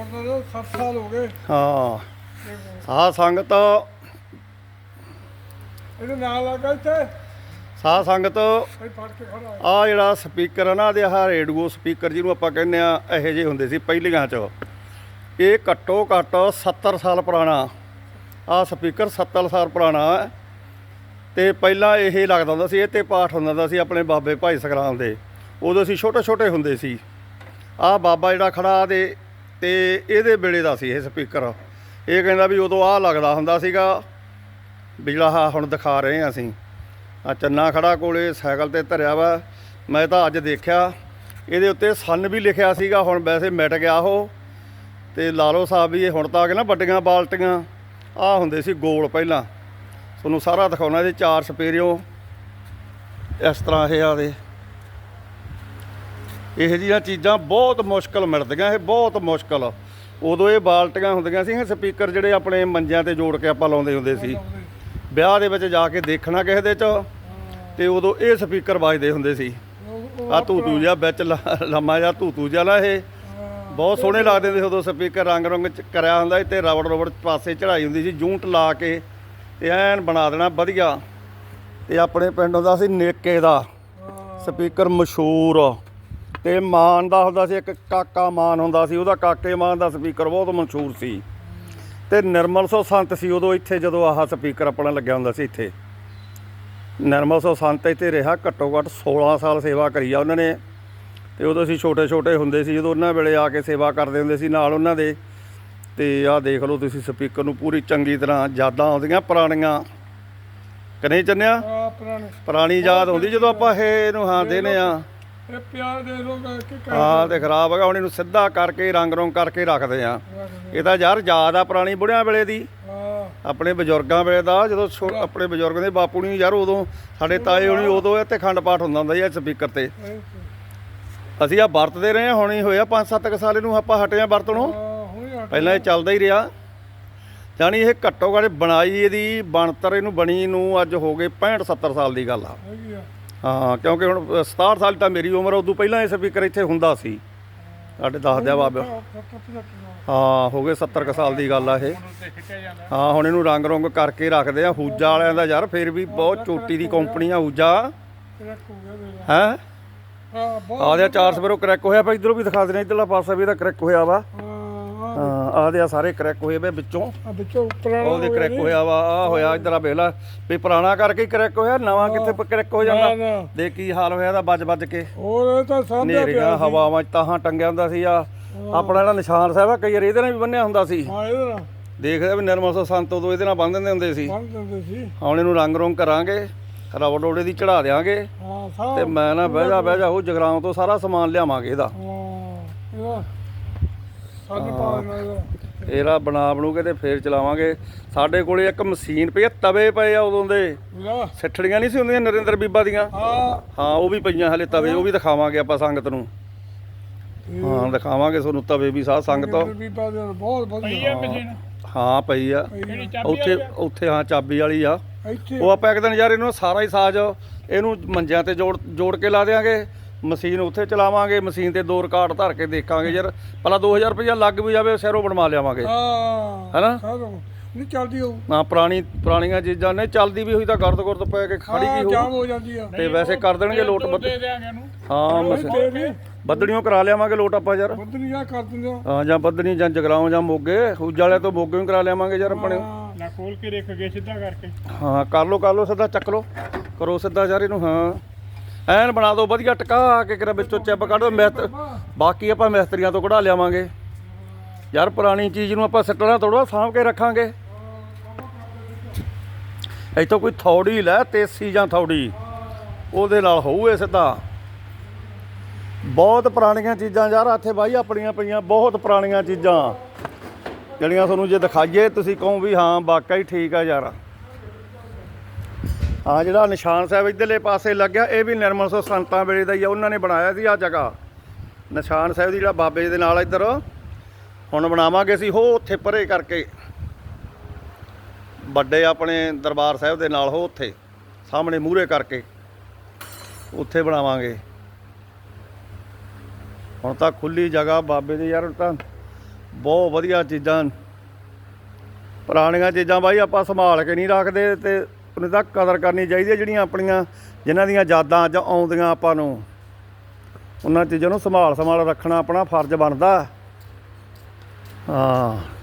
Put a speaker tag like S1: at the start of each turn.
S1: ਗੁਰਦੁਆਰੇ 7 ਸਾਲ ਹੋ ਗਏ।
S2: ਹਾਂ। ਸਾਧ ਸੰਗਤ
S1: ਇਹਦੇ ਨਾਲ ਲੱਗਾ ਇੱਥੇ।
S2: ਸਾਧ ਸੰਗਤ
S1: ਇਹ ਫੜ ਕੇ ਖੜਾ ਹੈ।
S2: ਆ ਜਿਹੜਾ ਸਪੀਕਰ ਆ ਨਾ ਦੇ ਆਹ ਰੇਡੀਓ ਸਪੀਕਰ ਜਿਹਨੂੰ ਆਪਾਂ ਕਹਿੰਦੇ ਆ ਇਹੋ ਜਿਹੇ ਹੁੰਦੇ ਸੀ ਪਹਿਲੀਆਂ ਚ। ਇਹ ਘੱਟੋ ਘੱਟ 70 ਸਾਲ ਪੁਰਾਣਾ। ਆ ਸਪੀਕਰ 70 ਸਾਲ ਪੁਰਾਣਾ ਹੈ। ਤੇ ਪਹਿਲਾਂ ਇਹ ਲੱਗਦਾ ਹੁੰਦਾ ਸੀ ਇਹ ਤੇ ਪਾਠ ਹੁੰਦਾ ਹੁੰਦਾ ਸੀ ਆਪਣੇ ਬਾਬੇ ਭਾਈ ਸਗਰਾਮ ਦੇ। ਉਦੋਂ ਅਸੀਂ ਛੋਟੇ ਛੋਟੇ ਹੁੰਦੇ ਸੀ। ਆ ਬਾਬਾ ਜਿਹੜਾ ਖੜਾ ਦੇ ਤੇ ਇਹਦੇ ਵੇਲੇ ਦਾ ਸੀ ਇਹ ਸਪੀਕਰ। ਇਹ ਕਹਿੰਦਾ ਵੀ ਉਦੋਂ ਆਹ ਲੱਗਦਾ ਹੁੰਦਾ ਸੀਗਾ ਵੀ ਜਿਹੜਾ ਹੁਣ ਦਿਖਾ ਰਹੇ ਆ ਅਸੀਂ। ਆ ਚੰਨਾ ਖੜਾ ਕੋਲੇ, ਸਾਈਕਲ ਤੇ ਧਰਿਆ ਵਾ। ਮੈਂ ਤਾਂ ਅੱਜ ਦੇਖਿਆ, ਇਹਦੇ ਉੱਤੇ ਸੰਨ ਵੀ ਲਿਖਿਆ ਸੀਗਾ, ਹੁਣ ਵੈਸੇ ਮਿਟ ਗਿਆ ਉਹ। ਤੇ ਲਾਲੋ ਸਾਹਿਬ ਵੀ ਇਹ ਹੁਣ ਤਾਂ ਆ ਗਏ ਨਾ ਵੱਡੀਆਂ ਬਾਲਟੀਆਂ। ਆ ਹੁੰਦੇ ਸੀ ਗੋਲ ਪਹਿਲਾਂ। ਤੁਹਾਨੂੰ ਸਾਰਾ ਦਿਖਾਉਣਾ ਇਹਦੇ ਚਾਰ ਸਪੇਰਿਓ। ਇਸ ਤਰ੍ਹਾਂ ਇਹ ਆਦੇ ਇਹੋ ਜਿਹੀਆਂ ਚੀਜ਼ਾਂ ਬਹੁਤ ਮੁਸ਼ਕਲ ਮਿਲਦੀਆਂ, ਇਹ ਬਹੁਤ ਮੁਸ਼ਕਲ। ਉਦੋਂ ਇਹ ਬਾਲਟੀਆਂ ਹੁੰਦੀਆਂ ਸੀ ਸਪੀਕਰ ਜਿਹੜੇ ਆਪਣੇ ਮੰਜਿਆਂ ਤੇ ਜੋੜ ਕੇ ਆਪਾਂ ਲਾਉਂਦੇ ਹੁੰਦੇ ਸੀ। ਵਿਆਹ ਦੇ ਵਿੱਚ ਜਾ ਕੇ ਦੇਖਣਾ ਕਿਸੇ ਦੇ ਚ, ਤੇ ਉਦੋਂ ਇਹ ਸਪੀਕਰ ਵੱਜਦੇ ਹੁੰਦੇ ਸੀ।
S1: ਉਹ- ਉਹ
S2: ਆ ਧੂ ਧੂ ਜਿਹਾ ਵਿੱਚ ਲੰਮਾ ਜਿਹਾ ਧੂ ਧੂ ਜਿਹਾ ਨਾ ਇਹ। ਬਹੁਤ ਸੋਹਣੇ ਲੱਗਦੇ ਸੀ ਉਦੋਂ ਸਪੀਕਰ ਰੰਗ ਰੰਗ ਕਰਿਆ ਹੁੰਦਾ ਸੀ ਤੇ ਰਬੜ ਰਬੜ ਪਾਸੇ ਚੜਾਈ ਹੁੰਦੀ ਸੀ, ਜੂੰਟ ਲਾ ਕੇ ਤੇ ਐਨ ਬਣਾ ਦੇਣਾ ਵਧੀਆ। ਤੇ ਆਪਣੇ ਪਿੰਡ ਹੁੰਦਾ ਸੀ ਨੇਕੇ ਦਾ। ਸਪੀਕਰ ਮਸ਼ਹੂਰ। ਤੇ ਮਾਨ ਦਾ ਹੁੰਦਾ ਸੀ ਇੱਕ ਕਾਕਾ ਮਾਨ ਹੁੰਦਾ ਸੀ ਉਹਦਾ ਕਾਕੇ ਮਾਨ ਦਾ ਸਪੀਕਰ ਬਹੁਤ ਮਸ਼ਹੂਰ ਸੀ। ਤੇ ਨਿਰਮਲ ਸੋ ਸੰਤ ਸੀ ਉਦੋਂ ਇੱਥੇ ਜਦੋਂ ਆਹ ਸਪੀਕਰ ਆਪਣਾ ਲੱਗਿਆ ਹੁੰਦਾ ਸੀ ਇੱਥੇ। ਨਿਰਮਲ ਸੋ ਸੰਤ ਇੱਥੇ ਰਿਹਾ ਘੱਟੋ ਘੱਟ 16 ਸਾਲ ਸੇਵਾ ਕਰੀ ਆ ਉਹਨਾਂ ਨੇ। ਤੇ ਉਦੋਂ ਅਸੀਂ ਛੋਟੇ ਛੋਟੇ ਹੁੰਦੇ ਸੀ ਜਦੋਂ ਉਹਨਾਂ ਵੇਲੇ ਆ ਕੇ ਸੇਵਾ ਕਰਦੇ ਹੁੰਦੇ ਸੀ ਨਾਲ ਉਹਨਾਂ ਦੇ। ਤੇ ਆਹ ਦੇਖ ਲਓ ਤੁਸੀਂ ਸਪੀਕਰ ਨੂੰ ਪੂਰੀ ਚੰਗੀ ਤਰ੍ਹਾਂ ਯਾਦਾਂ ਆਉਂਦੀਆਂ ਪੁਰਾਣੀਆਂ। ਕਨੇ ਚੰਨਿਆ?
S1: ਪੁਰਾਣੇ।
S2: ਯਾਦ ਆਉਂਦੀ ਜਦੋਂ ਆਪਾਂ ਇਹ ਇਹਨੂੰ ਹਾਂ ਦੇਨੇ ਆ।
S1: ਇਹ ਦੇ ਕੀ
S2: ਹਾਂ ਤੇ ਖਰਾਬ ਹੈਗਾ ਹੁਣ ਇਹਨੂੰ ਸਿੱਧਾ ਕਰਕੇ ਰੰਗ ਰੋਂਗ ਕਰਕੇ ਰੱਖਦੇ ਆ। ਇਹ ਤਾਂ ਯਾਰ ਯਾਦ ਆ ਪੁਰਾਣੀ ਬੁੜਿਆਂ ਵੇਲੇ ਦੀ। ਆਪਣੇ ਬਜ਼ੁਰਗਾਂ ਵੇਲੇ ਦਾ ਜਦੋਂ ਆਪਣੇ ਬਜ਼ੁਰਗ ਦੇ ਬਾਪੂ ਨਹੀਂ ਯਾਰ ਉਦੋਂ ਸਾਡੇ ਤਾਏ ਹੋਣੀ ਉਦੋਂ ਇੱਥੇ ਖੰਡ ਪਾਠ ਹੁੰਦਾ ਹੁੰਦਾ ਸੀ ਸਪੀਕਰ ਤੇ। ਅਸੀਂ ਆ ਵਰਤਦੇ ਰਹੇ ਹਾਂ, ਹੁਣ ਹੀ ਹੋਇਆ 5-7 ਸਾਲ ਇਹਨੂੰ ਆਪਾਂ ਹਟੇ ਆ ਵਰਤਣੋਂ। ਪਹਿਲਾਂ ਇਹ ਚੱਲਦਾ ਹੀ ਰਿਹਾ। ਜਾਣੀ ਇਹ ਘੱਟੋ ਘੱਟ ਬਣਾਈ ਇਹਦੀ ਬਣਤਰ ਇਹਨੂੰ ਬਣੀ ਨੂੰ ਅੱਜ ਹੋ ਗਏ 65-70 ਸਾਲ ਦੀ ਗੱਲ ਆ।
S1: ਹੈਗੀ ਆ।
S2: ਹਾਂ ਕਿਉਂਕਿ ਹੁਣ 67 ਸਾਲ ਤਾਂ ਮੇਰੀ ਉਮਰ ਉਦੋਂ ਪਹਿਲਾਂ ਇਹ ਸਪੀਕਰ ਇੱਥੇ ਹੁੰਦਾ ਸੀ। ਸਾਡੇ ਦੱਸ ਦਿਆ ਬਾਬਾ। ਹਾਂ ਹੋ ਗਏ 70 ਕੁ ਸਾਲ ਦੀ ਗੱਲ ਆ ਇਹ। ਹਾਂ ਹੁਣ ਇਹਨੂੰ ਰੰਗ ਰੰਗ ਕਰਕੇ ਰੱਖਦੇ ਆ ਹੂਜਾ ਵਾਲਿਆਂ ਦਾ ਯਾਰ ਫਿਰ ਵੀ ਬਹੁਤ ਚੋਟੀ ਦੀ ਕੰਪਨੀ ਆ ਹੂਜਾ।
S1: ਹੋ?
S2: ਆ ਚਾਰ ਸਵੇਰੋਂ ਕਰੈਕ ਹੋਇਆ ਪਿਆ ਇਧਰੋਂ ਵੀ ਦਿਖਾ ਦੇਣਾ ਇਧਰਲਾ ਪਾਸਾ ਵੀ ਇਹਦਾ ਕਰੈਕ ਹੋਇਆ ਵਾ।
S1: ਹਾਂ
S2: ਹਾਂ ਆ ਸਾਰੇ ਕਰੈਕ ਹੋਏ ਵੇ ਵਿੱਚੋਂ।
S1: ਆ ਵਿੱਚੋਂ ਪੁਰਾਣਾ
S2: ਉਹਦੇ ਕਰੈਕ ਹੋਇਆ ਵਾ ਆ ਹੋਇਆ ਇਧਰ ਆ ਵੇਖ ਲੈ ਵੀ ਪੁਰਾਣਾ ਕਰਕੇ ਕਰੈਕ ਹੋਇਆ ਨਵਾਂ ਕਿੱਥੇ ਕਰੈਕ ਹੋ ਜਾਂਦਾ?
S1: ਨਾ
S2: ਦੇ ਕੀ ਹਾਲ ਹੋਇਆ ਦਾ ਵੱਜ ਵੱਜ ਕੇ।
S1: ਹੋਰ ਇਹ ਤਾਂ ਸਾਹਮਣੇ
S2: ਨੇਰੀਆਂ ਹਵਾਵਾਂ ਚ ਤਾਹਾਂ ਟੰਗਿਆ ਹੁੰਦਾ ਸੀ ਆ। ਆਪਣਾ ਜਿਹੜਾ ਨਿਸ਼ਾਨ ਸਾਹਿਬ ਆ ਕਈ ਵਾਰ ਇਹਦੇ ਨਾਲ ਵੀ ਬੰਨਿਆ ਹੁੰਦਾ ਸੀ।
S1: ਹਾਂ ਇਹਦੇ ਨਾਲ।
S2: ਦੇਖਦੇ ਵੀ ਨਿਰਮਲ ਸੋ ਸੰਤ ਉਦੋਂ ਇਹਦੇ ਨਾਲ ਬੰਨ ਦਿੰਦੇ ਹੁੰਦੇ ਸੀ।
S1: ਬੰਦ ਦਿੰਦੇ ਸੀ।
S2: ਹੁਣ ਇਹਨੂੰ ਰੰਗ ਰੋਂਗ ਕਰਾਂਗੇ ਰਬੜ ਰੋੜੇ ਦੀ ਚੜਾ ਦੇਾਂਗੇ
S1: ਹਾਂ
S2: ਤੇ
S1: ਸਾਹ
S2: ਮੈਂ ਨਾ ਬਹਿ ਜਾ ਬਹਿ ਜਾ ਉਹ ਜਗਰਾਉਂ ਤੋਂ ਸਾਰਾ ਸਮਾਨ ਲਿਆਵਾਂਗੇ ਇਹਦਾ।
S1: ਹਾਂ ਇਹਦਾ ਸਾਡੇ ਪਾ ਨਾਲ।
S2: ਇਹਦਾ ਬਣਾ ਬਣੂ ਕੇ ਤੇ ਫੇਰ ਚਲਾਵਾਂਗੇ। ਸਾਡੇ ਕੋਲੇ ਇੱਕ ਮਸ਼ੀਨ ਪਈ ਆ ਤਵੇ ਪਏ ਆ ਉਦੋਂ ਦੇ। ਸਿੱਠੜੀਆਂ ਨਹੀਂ ਸੀ ਹੁੰਦੀਆਂ ਨਰਿੰਦਰ ਬੀਬਾ ਦੀਆਂ?
S1: ਹਾਂ।
S2: ਹਾਂ ਉਹ ਵੀ ਪਈਆਂ ਹਲੇ ਤਵੇ ਉਹ ਵੀ ਦਿਖਾਵਾਂਗੇ ਆਪਾਂ ਸੰਗਤ ਨੂੰ। ਹਾਂ ਦਿਖਾਵਾਂਗੇ ਤੁਹਾਨੂੰ ਤਵੇ ਵੀ ਸਾਧ ਸੰਗਤ।
S1: ਬੀਬਾ ਦੇ ਬਹੁਤ ਵਧੀਆ।
S2: ਹਾਂ ਪਈ ਆ। ਉੱਥੇ ਉੱਥੇ ਹਾਂ ਚਾਬੀ ਵਾਲੀ ਆ। ਉਹ ਆਪਾਂ ਇੱਕ ਦਿਨ ਯਾਰ ਇਹਨੂੰ ਸਾਰਾ ਹੀ ਸਾਜ ਇਹਨੂੰ ਮੰਜਿਆਂ ਤੇ ਜੋੜ ਜੋੜ ਕੇ ਲਾ ਦੇਾਂਗੇ ਮਸ਼ੀਨ ਉੱਥੇ ਚਲਾਵਾਂਗੇ ਮਸ਼ੀਨ ਤੇ ਦੋ ਰਿਕਾਰਡ ਧਰ ਕੇ ਦੇਖਾਂਗੇ ਯਾਰ। ਪਹਿਲਾਂ 2000 ਰੁਪਇਆ ਲੱਗ ਵੀ ਜਾਵੇ ਸ਼ਹਿਰੋਂ ਬਣਵਾ ਲਿਆਵਾਂਗੇ।
S1: ਹਾਂ
S2: ਹੈਨਾ?
S1: ਨਹੀਂ ਚੱਲਦੀ ਉਹ
S2: ਨਾ ਪੁਰਾਣੀ ਪੁਰਾਣੀਆਂ ਚੀਜ਼ਾਂ ਨੇ ਚੱਲਦੀ ਵੀ ਹੋਈ ਤਾਂ ਗਰਦ ਗੁਰਦ ਪੈ ਕੇ ਖੜੀ ਵੀ
S1: ਜਾਮ
S2: ਹੋ
S1: ਹੋ ਜਾਂਦੀ ਆ।
S2: ਤੇ ਵੈਸੇ ਕਰ ਦੇਣਗੇ ਲੋਟ ਬੱਦ ਹਾਂ ਮਸ-
S1: ਤੇਰੀ
S2: ਬੱਦੜੀਆਂ ਕਰਾ ਲਿਆਵਾਂਗੇ ਲੋਟ ਆਪਾਂ ਯਾਰ।
S1: ਬੰਦਨੀ ਆ ਕਰ ਦਿੰਦੇ
S2: ਹਾਂ ਜਾਂ ਬੱਦਣੀ ਜਾਂ ਜਗਰਾਉਂ ਜਾਂ ਮੋਗੇ ਹੂਜ ਵਾਲਿਆਂ ਤੋਂ ਮੋਗੇ ਵੀ ਕਰਾ ਲਿਆਵਾਂਗੇ ਯਾਰ ਆਪਣੇ।
S1: ਹਾਂ।
S3: ਨਾ ਖੋਲ ਕੇ ਰੱਖ ਗਏ ਸਿੱਧਾ ਕਰਕੇ।
S2: ਹਾਂ ਕਰ ਲੋ ਕਰ ਲੋ ਸਿੱਧਾ ਚੱਕ ਲੋ ਕਰੋ ਸਿੱਧਾ ਯਾਰ ਇਹਨੂੰ ਹਾਂ। ਐਨ ਬਣਾ ਦਿਓ ਵਧੀਆ ਟਕਾ ਕੇ ਕਿਰਾ ਵਿੱਚੋਂ ਚਿੱਪ ਕੱਢ ਦਿਓ ਮਿਹਤ ਬਾਕੀ ਆਪਾਂ ਮਿਸਤਰੀਆਂ ਤੋਂ ਕਢਾ ਲਿਆਵਾਂਗੇ। ਯਾਰ ਪੁਰਾਣੀ ਚੀਜ਼ ਨੂੰ ਆਪਾਂ ਸੱਟਣਾ ਤੋੜਵਾ ਸਾਂਭ ਕੇ ਰੱਖਾਂਗੇ। ਇੱਥੋਂ ਕੋਈ ਥੌੜੀ ਲੈ ਤੇਸੀ ਜਾਂ ਥੌੜੀ। ਉਹਦੇ ਨਾਲ ਹੋਊ ਇਹ ਸਿੱਧਾ। ਬਹੁਤ ਪੁਰਾਣੀਆਂ ਚੀਜ਼ਾਂ ਯਾਰ, ਇੱਥੇ ਬਾਈ ਆਪਣੀਆਂ ਪਈਆਂ, ਬਹੁਤ ਪੁਰਾਣੀਆਂ ਚੀਜ਼ਾਂ। ਜਿਹੜੀਆਂ ਤੁਹਾਨੂੰ ਜੇ ਦਿਖਾਈਏ, ਤੁਸੀਂ ਕਹੋ ਵੀ ਹਾਂ, ਵਾਕਈ ਠੀਕ ਆ ਯਾਰ। ਹਾਂ ਜਿਹੜਾ ਨਿਸ਼ਾਨ ਸਾਹਿਬ ਇਧਰਲੇ ਪਾਸੇ ਲੱਗਿਆ, ਇਹ ਵੀ ਨਿਰਮਲ ਸੋ ਸੰਤਾਂ ਵੇਲੇ ਦਾ ਹੀ ਆ, ਉਹਨਾਂ ਨੇ ਬਣਾਇਆ ਸੀ ਆ ਜਗ੍ਹਾ। ਨਿਸ਼ਾਨ ਸਾਹਿਬ ਦੀ ਜਿਹੜਾ ਬਾਬੇ ਜੀ ਦੇ ਨਾਲ ਇੱਧਰ, ਹੁਣ ਬਣਾਵਾਂਗੇ ਅਸੀਂ, ਹੋ ਉੱਥੇ ਪਰੇ ਕਰਕੇ। ਵੱਡੇ ਆਪਣੇ ਦਰਬਾਰ ਸਾਹਿਬ ਦੇ ਨਾਲ ਹੋ ਉੱਥੇ, ਸਾਹਮਣੇ ਮੂਹਰੇ ਕਰਕੇ। ਉੱਥੇ ਬਣਾਵਾਂਗੇ। ਹੁਣ ਤਾਂ ਖੁੱਲੀ ਜਗ੍ਹਾ ਬਾਬੇ ਦੀ, ਯਾਰ, ਤਾਂ ਬਹੁਤ ਵਧੀਆ ਚੀਜ਼ਾਂ ਪੁਰਾਣੀਆਂ ਚੀਜ਼ਾਂ ਬਾਈ ਆਪਾਂ ਸੰਭਾਲ ਕੇ ਨਹੀਂ ਰੱਖਦੇ ਤੇ ਆਪਣੇ ਤਾਂ ਕਦਰ ਕਰਨੀ ਚਾਹੀਦੀ ਹੈ ਜਿਹੜੀਆਂ ਆਪਣੀਆਂ, ਜਿਨ੍ਹਾਂ ਦੀਆਂ ਯਾਦਾਂ ਅੱਜ ਆਉਂਦੀਆਂ ਆਪਾਂ ਨੂੰ। ਉਹਨਾਂ ਚੀਜ਼ਾਂ ਨੂੰ ਸੰਭਾਲ ਸੰਭਾਲ ਰੱਖਣਾ ਆਪਣਾ ਫਰਜ਼ ਬਣਦਾ। ਹਾਂ।